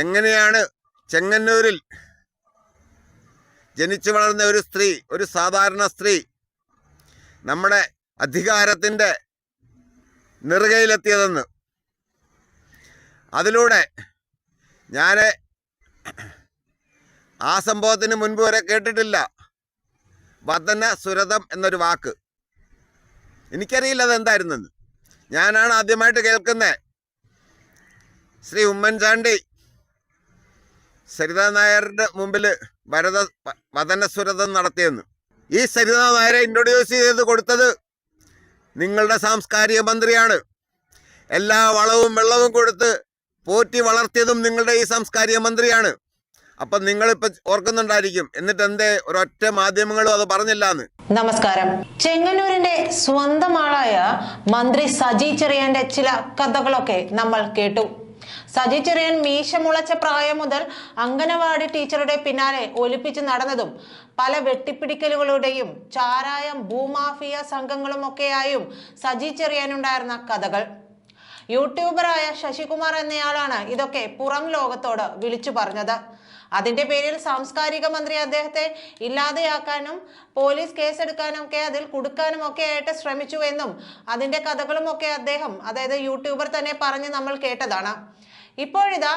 എങ്ങനെയാണ് ചെങ്ങന്നൂരിൽ ജനിച്ചു വളർന്ന ഒരു സ്ത്രീ ഒരു സാധാരണ സ്ത്രീ നമ്മുടെ അധികാരത്തിന്റെ നെറുകയിലെത്തിയതെന്ന്. അതിലൂടെ ഞാൻ ആ സംഭവത്തിന് മുൻപ് വരെ കേട്ടിട്ടില്ല. വദന സുരതം എന്നൊരു വാക്ക്. എനിക്കറിയില്ല അതെന്തായിരുന്നെന്ന്. ഞാനാണ് ആദ്യമായിട്ട് കേൾക്കുന്നത് ശ്രീ ഉമ്മൻചാണ്ടി സരിതാ നായരുടെ മുമ്പിൽ ഭരത വതനസുരതം നടത്തിയെന്ന്. ഈ സരിതാ നായരെ ഇൻട്രൊഡ്യൂസ് ചെയ്ത് കൊടുത്തത് നിങ്ങളുടെ സാംസ്കാരിക മന്ത്രിയാണ്. എല്ലാ വളവും വെള്ളവും കൊടുത്ത് പോറ്റി വളർത്തിയതും നിങ്ങളുടെ ഈ സാംസ്കാരിക മന്ത്രിയാണ്. അപ്പം നിങ്ങളിപ്പോ ഓർക്കുന്നുണ്ടായിരിക്കും എന്നിട്ട് എന്തേ ഒരൊറ്റ മാധ്യമങ്ങളും അത് പറഞ്ഞില്ല എന്ന് നമസ്കാരം. ചെങ്ങന്നൂരിന്റെ സ്വന്തം ആളായ മന്ത്രി സജി ചെറിയാന്റെ ചില കഥകളൊക്കെ നമ്മൾ കേട്ടു. സജി ചെറിയൻ മീശ മുളച്ച പ്രായം മുതൽ അംഗനവാടി ടീച്ചറുടെ പിന്നാലെ ഒലിപ്പിച്ച് നടന്നതും പല വെട്ടിപ്പിടിക്കലുകളുടെയും ചാരായം ഭൂമാഫിയ സംഘങ്ങളുമൊക്കെയായും സജി ചെറിയാനുണ്ടായിരുന്ന കഥകൾ. യൂട്യൂബറായ ശശികുമാർ എന്നയാളാണ് ഇതൊക്കെ പുറം ലോകത്തോട് വിളിച്ചു പറഞ്ഞത്. അതിന്റെ പേരിൽ സാംസ്കാരിക മന്ത്രി അദ്ദേഹത്തെ ഇല്ലാതെയാക്കാനും പോലീസ് കേസെടുക്കാനും ഒക്കെ അതിൽ കൊടുക്കാനും ഒക്കെ ആയിട്ട് ശ്രമിച്ചു എന്നും അതിന്റെ കഥകളും ഒക്കെ അദ്ദേഹം അതായത് യൂട്യൂബർ തന്നെ പറഞ്ഞ് നമ്മൾ കേട്ടതാണ്. ഇപ്പോഴിതാ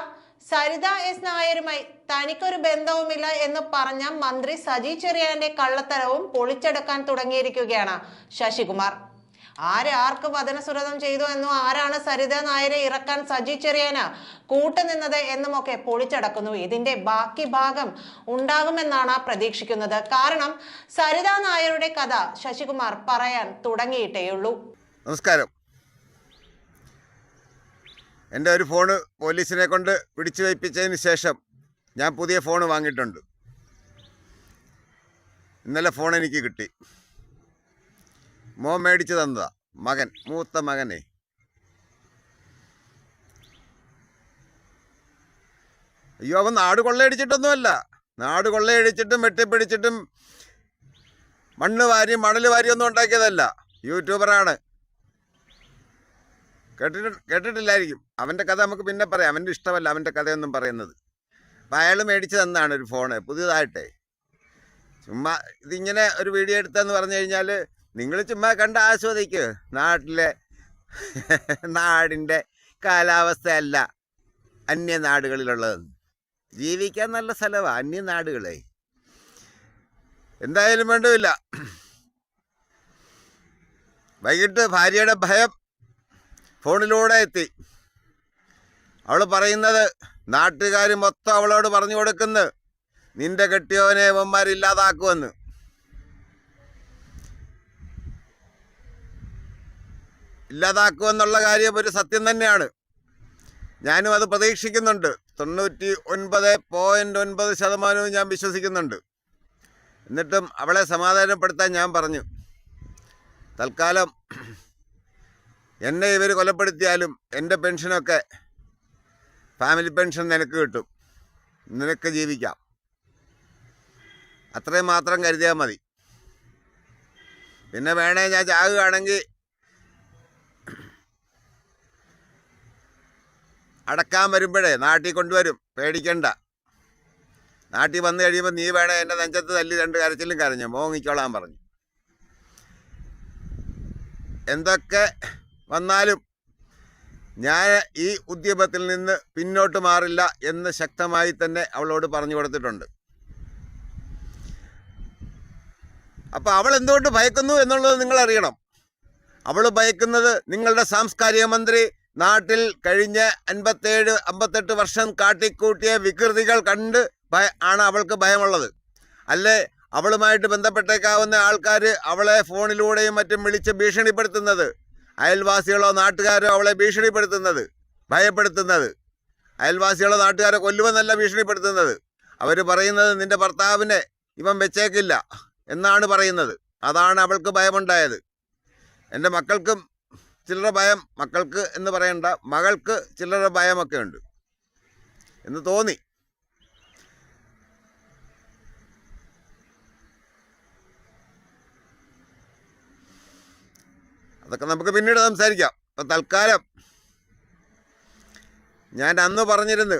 സരിത എസ് നായരുമായി തനിക്കൊരു ബന്ധവുമില്ല എന്ന് പറഞ്ഞ മന്ത്രി സജി ചെറിയാന്റെ കള്ളത്തരവും പൊളിച്ചെടുക്കാൻ തുടങ്ങിയിരിക്കുകയാണ് ശശികുമാർ. ആര് ആർക്ക് വചനസുരതം ചെയ്തു എന്നും ആരാണ് സരിത നായരെ ഇറക്കാൻ സജി ചെറിയാന കൂട്ടുനിന്നത് എന്നുമൊക്കെ പൊളിച്ചടക്കുന്നു. ഇതിന്റെ ബാക്കി ഭാഗം ഉണ്ടാകുമെന്നാണ് പ്രതീക്ഷിക്കുന്നത്. കാരണം സരിത നായരുടെ കഥ ശശികുമാർ പറയാൻ തുടങ്ങിയിട്ടേയുള്ളൂ. നമസ്കാരം. എന്റെ ഒരു ഫോണ് പോലീസിനെ കൊണ്ട് പിടിച്ചു വയ്പ്പിച്ചതിന് ശേഷം ഞാൻ പുതിയ ഫോൺ വാങ്ങിയിട്ടുണ്ട്. ഇന്നലെ ഫോൺ എനിക്ക് കിട്ടി. മോൻ മേടിച്ചു തന്നതാ. മകൻ മൂത്ത മകനെ. അയ്യോ അവൻ നാട് കൊള്ളയടിച്ചിട്ടൊന്നുമല്ല. നാട് കൊള്ളയടിച്ചിട്ടും വെട്ടിപ്പിടിച്ചിട്ടും മണ്ണ് വാരി മണൽ വാരി ഒന്നും ഉണ്ടാക്കിയതല്ല. യൂട്യൂബറാണ്. കേട്ടിട്ട് കേട്ടിട്ടില്ലായിരിക്കും. അവന്റെ കഥ നമുക്ക് പിന്നെ പറയാം. അവന്റെ ഇഷ്ടമല്ല അവന്റെ കഥയൊന്നും പറയുന്നത്. അപ്പം അയാൾ മേടിച്ചു തന്നാണ് ഒരു ഫോണ്? പുതിയതായിട്ടേ. ചുമ്മാ ഇതിങ്ങനെ ഒരു വീഡിയോ എടുത്തെന്ന് പറഞ്ഞു കഴിഞ്ഞാൽ നിങ്ങൾ ചുമ്മാ കണ്ട് ആസ്വദിക്കുക നാട്ടിലെ നാടിന്റെ കാലാവസ്ഥയല്ല അന്യനാടുകളിലുള്ളത്. ജീവിക്കാൻ നല്ല സ്ഥലമാണ് അന്യനാടുകളെ. എന്തായാലും വേണ്ടതില്ല വൈകിട്ട് ഭാര്യയുടെ ഭയം ഫോണിലൂടെ എത്തി. അവൾ പറയുന്നത് നാട്ടുകാർ മൊത്തം അവളോട് പറഞ്ഞു കൊടുക്കുന്നു. നിന്റെ കെട്ടിയോനെ ഇവന്മാരില്ലാതാക്കുമെന്ന് ഇല്ലാതാക്കുമെന്നുള്ള കാര്യം ഒരു സത്യം തന്നെയാണ്. ഞാനും അത് പ്രതീക്ഷിക്കുന്നുണ്ട്. തൊണ്ണൂറ്റി ഒൻപത് പോയിന്റ് ഒൻപത് ശതമാനവും ഞാൻ വിശ്വസിക്കുന്നുണ്ട്. എന്നിട്ടും അവളെ സമാധാനപ്പെടുത്താൻ ഞാൻ പറഞ്ഞു. തൽക്കാലം എന്നെ ഇവർ കൊലപ്പെടുത്തിയാലും എന്റെ പെൻഷനൊക്കെ ഫാമിലി പെൻഷൻ നിനക്ക് കിട്ടും. നിനക്ക് ജീവിക്കാം. അത്രയും മാത്രം കരുതിയാൽ മതി. പിന്നെ വേണേ ഞാൻ ചാകുകയാണെങ്കിൽ അടക്കാൻ വരുമ്പോഴേ നാട്ടിൽ കൊണ്ടുവരും. പേടിക്കണ്ട. നാട്ടിൽ വന്നു കഴിയുമ്പോൾ നീ വേണേ എന്റെ നെഞ്ചത്ത് തല്ലി രണ്ട് കരച്ചിലും കരഞ്ഞു മോങ്ങിക്കോളാൻ പറഞ്ഞു. എന്തൊക്കെ വന്നാലും ഞാൻ ഈ ഉദ്യമത്തിൽ നിന്ന് പിന്നോട്ട് മാറില്ല എന്ന് ശക്തമായി തന്നെ അവളോട് പറഞ്ഞു കൊടുത്തിട്ടുണ്ട്. അപ്പോൾ അവൾ എന്തുകൊണ്ട് ഭയക്കുന്നു എന്നുള്ളത് നിങ്ങൾ അറിയണം. അവൾ ഭയക്കുന്നത് നിങ്ങളുടെ സാംസ്കാരിക മന്ത്രി നാട്ടിൽ കഴിഞ്ഞ അൻപത്തേഴ് അമ്പത്തെട്ട് വർഷം കാട്ടിക്കൂട്ടിയ വികൃതികൾ കണ്ട് ഭയ ആണ് അവൾക്ക് ഭയമുള്ളത്. അല്ലേ? അവളുമായിട്ട് ബന്ധപ്പെട്ടേക്കാവുന്ന ആൾക്കാർ അവളെ ഫോണിലൂടെയും മറ്റും വിളിച്ച് ഭീഷണിപ്പെടുത്തുന്നത് അയൽവാസികളോ നാട്ടുകാരോ അവളെ ഭീഷണിപ്പെടുത്തുന്നത് ഭയപ്പെടുത്തുന്നത്. അയൽവാസികളോ നാട്ടുകാരോ കൊല്ലുമെന്നല്ല ഭീഷണിപ്പെടുത്തുന്നത്. അവർ പറയുന്നത് നിന്റെ ഭർത്താവിനെ ഇവൻ വെച്ചേക്കില്ല എന്നാണ് പറയുന്നത്. അതാണ് അവൾക്ക് ഭയമുണ്ടായത്. എന്റെ മക്കൾക്കും ചില്ലറ ഭയം മക്കൾക്ക് എന്ന് പറയണ്ട മകൾക്ക് ചില്ലറ ഭയമൊക്കെ ഉണ്ട്. എന്ന് തോന്നി. അതൊക്കെ നമുക്ക് പിന്നീട് സംസാരിക്കാം. അപ്പം തൽക്കാലം ഞാൻ അന്ന് പറഞ്ഞിരുന്നു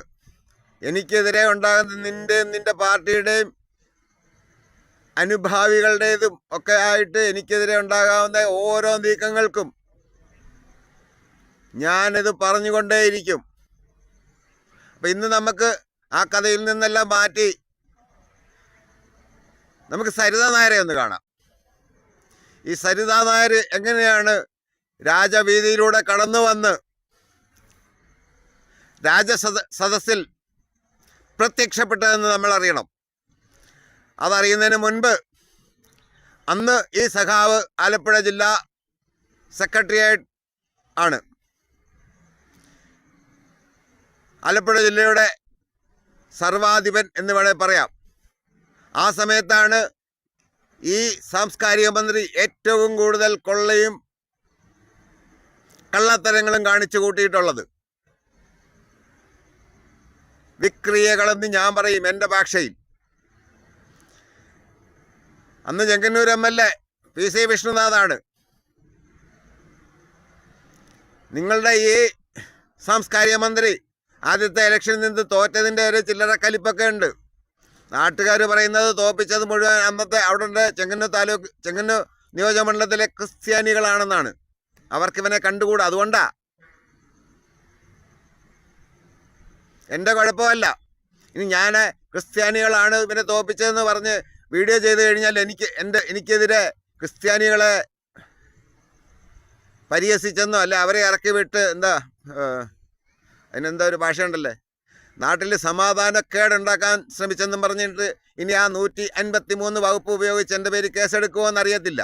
എനിക്കെതിരെ ഉണ്ടാകുന്ന നിന്റെ നിന്റെ പാർട്ടിയുടെയും അനുഭാവികളുടേതും ഒക്കെ ആയിട്ട് എനിക്കെതിരെ ഉണ്ടാകാവുന്ന ഓരോ നീക്കങ്ങൾക്കും ഞാനിത് പറഞ്ഞുകൊണ്ടേയിരിക്കും. അപ്പം ഇന്ന് നമുക്ക് ആ കഥയിൽ നിന്നെല്ലാം മാറ്റി നമുക്ക് സരിത നായരെ ഒന്ന് കാണാം. ഈ സരിത നായർ എങ്ങനെയാണ് രാജവീതിയിലൂടെ കടന്നു വന്ന് രാജസദ സദസ്സിൽ പ്രത്യക്ഷപ്പെട്ടതെന്ന് നമ്മൾ അറിയണം അതറിയുന്നതിന് മുൻപ് അന്ന് ഈ സഖാവ് ആലപ്പുഴ ജില്ലാ സെക്രട്ടറിയായിട്ട് ആണ്. ആലപ്പുഴ ജില്ലയുടെ സർവാധിപൻ എന്ന് വേണേൽ പറയാം. ആ സമയത്താണ് ഈ സാംസ്കാരിക മന്ത്രി ഏറ്റവും കൂടുതൽ കൊള്ളയും കള്ളത്തരങ്ങളും കാണിച്ചു കൂട്ടിയിട്ടുള്ളത്. വിക്രിയകളെന്ന് ഞാൻ പറയും എന്റെ ഭാഷയിൽ. അന്ന് Chengannur M L A P C വിഷ്ണുനാഥാണ്. നിങ്ങളുടെ ഈ സാംസ്കാരിക മന്ത്രി ആദ്യത്തെ ഇലക്ഷനിൽ നിന്ന് തോറ്റതിന്റെ ഒരു ചില്ലറ കലിപ്പൊക്കെ ഉണ്ട്. നാട്ടുകാർ പറയുന്നത് തോപ്പിച്ചത് മുഴുവൻ അന്നത്തെ അവിടെ ചെങ്ങന്നൂർ താലൂക്ക് ചെങ്ങന്നൂർ നിയോജകമണ്ഡലത്തിലെ ക്രിസ്ത്യാനികളാണെന്നാണ്. അവർക്ക് ഇവനെ കണ്ടുകൂടാ? അതുകൊണ്ടാ. എന്റെ കുഴപ്പമല്ല. ഇനി ഞാൻ ക്രിസ്ത്യാനികളാണ് ഇവനെ തോപ്പിച്ചതെന്ന് പറഞ്ഞ് വീഡിയോ ചെയ്ത് കഴിഞ്ഞാൽ എനിക്ക് എന്റെ എനിക്കെതിരെ ക്രിസ്ത്യാനികളെ പരിഹസിച്ചെന്നോ അല്ല അവരെ ഇറക്കി വിട്ട് എന്താ അതിനെന്താ ഒരു ഭാഷയുണ്ടല്ലേ? നാട്ടിൽ സമാധാനക്കേടുണ്ടാക്കാൻ ശ്രമിച്ചെന്നും പറഞ്ഞിട്ട് ഇനി ആ നൂറ്റി അൻപത്തി മൂന്ന് വകുപ്പ് ഉപയോഗിച്ച് എന്റെ പേര് കേസെടുക്കുമോയെന്ന് അറിയത്തില്ല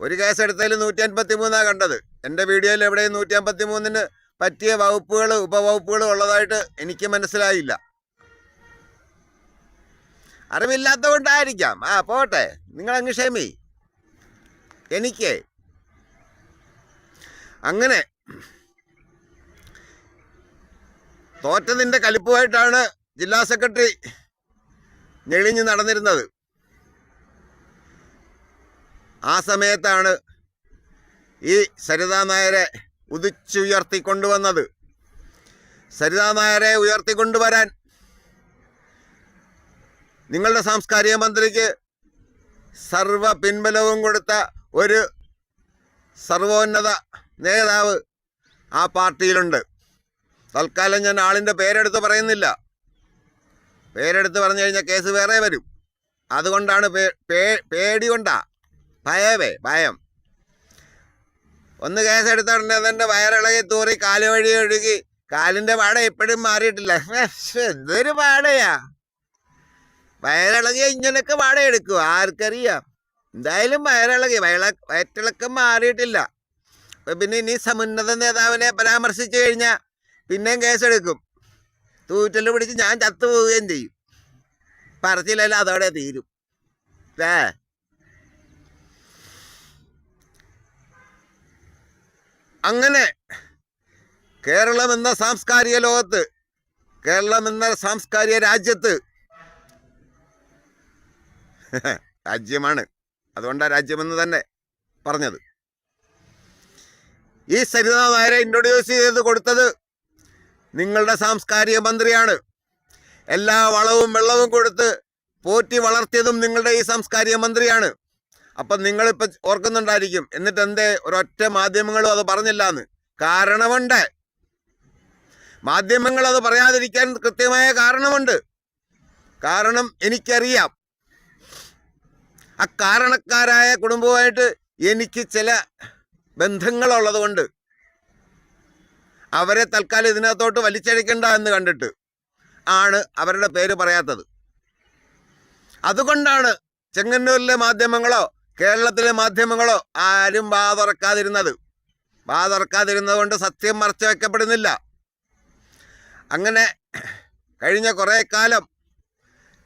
ഒരു കേസെടുത്തതിൽ നൂറ്റി അൻപത്തി മൂന്നാണ് കണ്ടത്. എന്റെ വീഡിയോയിൽ എവിടെയും നൂറ്റി അൻപത്തി മൂന്നിന് പറ്റിയ വകുപ്പുകൾ ഉപവകുപ്പുകൾ ഉള്ളതായിട്ട് എനിക്ക് മനസ്സിലായില്ല. അറിവില്ലാത്തതുകൊണ്ടായിരിക്കാം. ആ പോട്ടെ. നിങ്ങളങ്ങ് ക്ഷമി. എനിക്ക് അങ്ങനെ തോറ്റതിന്റെ കലിപ്പുമായിട്ടാണ് ജില്ലാ സെക്രട്ടറി ഞെളിഞ്ഞ് നടന്നിരുന്നത്. ആ സമയത്താണ് ഈ സരിതാ നായരെ ഉദിച്ചുയർത്തിക്കൊണ്ടുവന്നത്. സരിതാ നായരെ ഉയർത്തിക്കൊണ്ടുവരാൻ നിങ്ങളുടെ സാംസ്കാരിക മന്ത്രിക്ക് സർവ പിൻബലവും കൊടുത്ത ഒരു സർവോന്നത നേതാവ് ആ പാർട്ടിയിലുണ്ട്. തൽക്കാലം ഞാൻ ആളിന്റെ പേരെടുത്ത് പറയുന്നില്ല. പേരെടുത്ത് പറഞ്ഞു കഴിഞ്ഞാൽ കേസ് വേറെ വരും. അതുകൊണ്ടാണ് പേ പേടി കൊണ്ടാ. ഭയവേ ഭയം. ഒന്ന് കേസ് ഉടനെ തന്നെ വയറിളകി തൂറി കാൽ വഴി ഒഴുകി കാലിന്റെ പാട ഇപ്പോഴും മാറിയിട്ടില്ല. എന്തൊരു പാടയാ. വയറിളകിയ ഇങ്ങനൊക്കെ പാട എടുക്കും ആർക്കറിയാം. എന്തായാലും വയറിളകി വയള വയറ്റിളക്കം മാറിയിട്ടില്ല. പിന്നെ ഇനി സമുന്നത നേതാവിനെ പരാമർശിച്ചു കഴിഞ്ഞാൽ പിന്നെയും കേസെടുക്കും. തൂറ്റൽ പിടിച്ച് ഞാൻ ചത്തുപോവുകയും ചെയ്യും. പറച്ചില്ലല്ലോ അതോടെ തീരും. ഏ അങ്ങനെ കേരളം എന്ന സാംസ്കാരിക ലോകത്ത് കേരളം എന്ന സാംസ്കാരിക രാജ്യത്ത് രാജ്യമാണ്. അതുകൊണ്ടാണ് രാജ്യമെന്ന് തന്നെ പറഞ്ഞത്. ഈ സരിത നായരെ ഇൻട്രൊഡ്യൂസ് ചെയ്ത് കൊടുത്തത് നിങ്ങളുടെ സാംസ്കാരിക മന്ത്രിയാണ്. എല്ലാ വളവും വെള്ളവും കൊടുത്ത് പോറ്റി വളർത്തിയതും നിങ്ങളുടെ ഈ സാംസ്കാരിക മന്ത്രിയാണ്. അപ്പം നിങ്ങളിപ്പോൾ ഓർക്കുന്നുണ്ടായിരിക്കും എന്നിട്ട് എന്തേ ഒരൊറ്റ മാധ്യമങ്ങളും അത് പറഞ്ഞില്ല എന്ന് കാരണമുണ്ട്. മാധ്യമങ്ങൾ അത് പറയാതിരിക്കാൻ കൃത്യമായ കാരണമുണ്ട്. കാരണം എനിക്കറിയാം. ആ കാരണക്കാരായ കുടുംബവുമായിട്ട് എനിക്ക് ചില ബന്ധങ്ങളുള്ളത് കൊണ്ട് അവരെ തൽക്കാലം ഇതിനകത്തോട്ട് വലിച്ചഴിക്കണ്ട എന്ന് കണ്ടിട്ട് ആണ് അവരുടെ പേര് പറയാത്തത്. അതുകൊണ്ടാണ് ചെങ്ങന്നൂരിലെ മാധ്യമങ്ങളോ കേരളത്തിലെ മാധ്യമങ്ങളോ ആരും വാ തുറക്കാതിരുന്നത് വാ തുറക്കാതിരുന്നത് കൊണ്ട് സത്യം മറച്ചു വയ്ക്കപ്പെടുന്നില്ല അങ്ങനെ കഴിഞ്ഞ കുറേ കാലം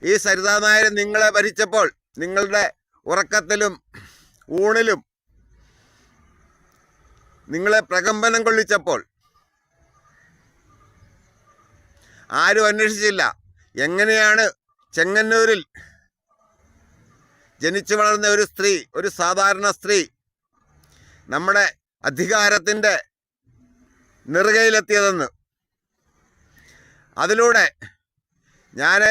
ഈ സരിതാ നായർ നിങ്ങളെ ഭരിച്ചപ്പോൾ നിങ്ങളുടെ ഉറക്കത്തിലും ഊണിലും നിങ്ങളെ പ്രകമ്പനം കൊള്ളിച്ചപ്പോൾ ആരും അന്വേഷിച്ചില്ല. എങ്ങനെയാണ് ചെങ്ങന്നൂരിൽ ജനിച്ചു വളർന്ന ഒരു സ്ത്രീ ഒരു സാധാരണ സ്ത്രീ നമ്മുടെ അധികാരത്തിന്റെ നെറുകയിലെത്തിയതെന്ന്. അതിലൂടെ ഞാൻ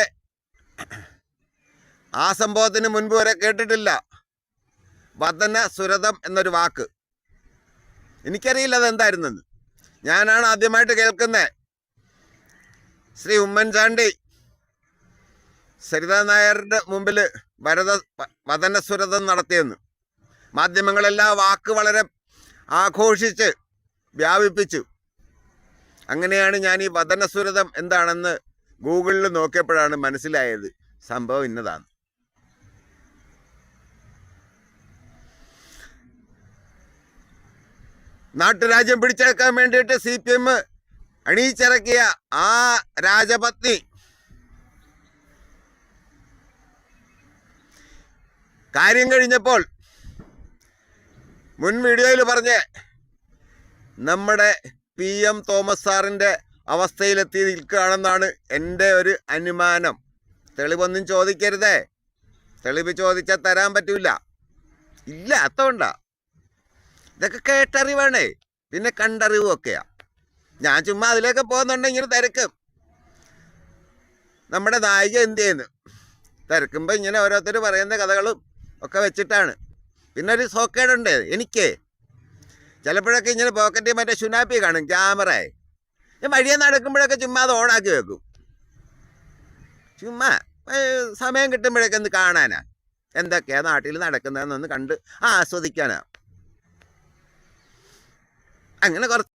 ആ സംഭവത്തിന് മുൻപ് വരെ കേട്ടിട്ടില്ല. വദന സുരതം എന്നൊരു വാക്ക്. എനിക്കറിയില്ല അതെന്തായിരുന്നെന്ന്. ഞാനാണ് ആദ്യമായിട്ട് കേൾക്കുന്നത് ശ്രീ ഉമ്മൻചാണ്ടി. സരിതാ നായരുടെ മുമ്പിൽ ഭരത വതനസുരതം നടത്തിയെന്ന്. മാധ്യമങ്ങളെല്ലാം വാക്ക് വളരെ ആഘോഷിച്ച് വ്യാപിപ്പിച്ചു. അങ്ങനെയാണ് ഞാൻ ഈ വതനസുരതം എന്താണെന്ന് ഗൂഗിളിൽ നോക്കിയപ്പോഴാണ് മനസ്സിലായത്. സംഭവം ഇന്നതാണ്. നാട്ടുരാജ്യം പിടിച്ചെടുക്കാൻ വേണ്ടിയിട്ട് സി പി എം അണിയിച്ചിറക്കിയ ആ രാജപത്നി കാര്യം കഴിഞ്ഞപ്പോൾ മുൻ വീഡിയോയിൽ പറഞ്ഞ് നമ്മുടെ പി എം തോമസ് സാറിന്റെ അവസ്ഥയിലെത്തി നിൽക്കുകയാണെന്നാണ് എന്റെ ഒരു അനുമാനം. തെളിവൊന്നും ചോദിക്കരുതേ. തെളിവ് ചോദിച്ചാൽ തരാൻ പറ്റൂല. ഇല്ല അത്തോണ്ടാ ഇതൊക്കെ കേട്ടറിവാണേ. പിന്നെ കണ്ടറിവും ഒക്കെയാ ഞാൻ ചുമ്മാ അതിലേക്ക് പോകുന്നുണ്ടെങ്കിൽ തിരക്കും. നമ്മുടെ നായിക എന്ത് ചെയ്യുന്നു? തിരക്കുമ്പോൾ ഇങ്ങനെ ഓരോരുത്തർ പറയുന്ന കഥകളും ഒക്കെ വെച്ചിട്ടാണ്. പിന്നെ ഒരു സോക്കേടുണ്ട് എനിക്ക്. ചിലപ്പോഴൊക്കെ ഇങ്ങനെ പോക്കറ്റിൽ മറ്റേ ശുനാപ്പി കാണും ക്യാമറ ഞാൻ വഴിയെ നടക്കുമ്പോഴൊക്കെ ചുമ്മാ അത് ഓണാക്കി വെക്കും. ചുമ്മാ സമയം കിട്ടുമ്പോഴൊക്കെ ഒന്ന് കാണാനാ. എന്തൊക്കെയാ നാട്ടിൽ നടക്കുന്നതെന്നൊന്ന് കണ്ട് ആസ്വദിക്കാനാ. അങ്ങനെ കുറച്ച്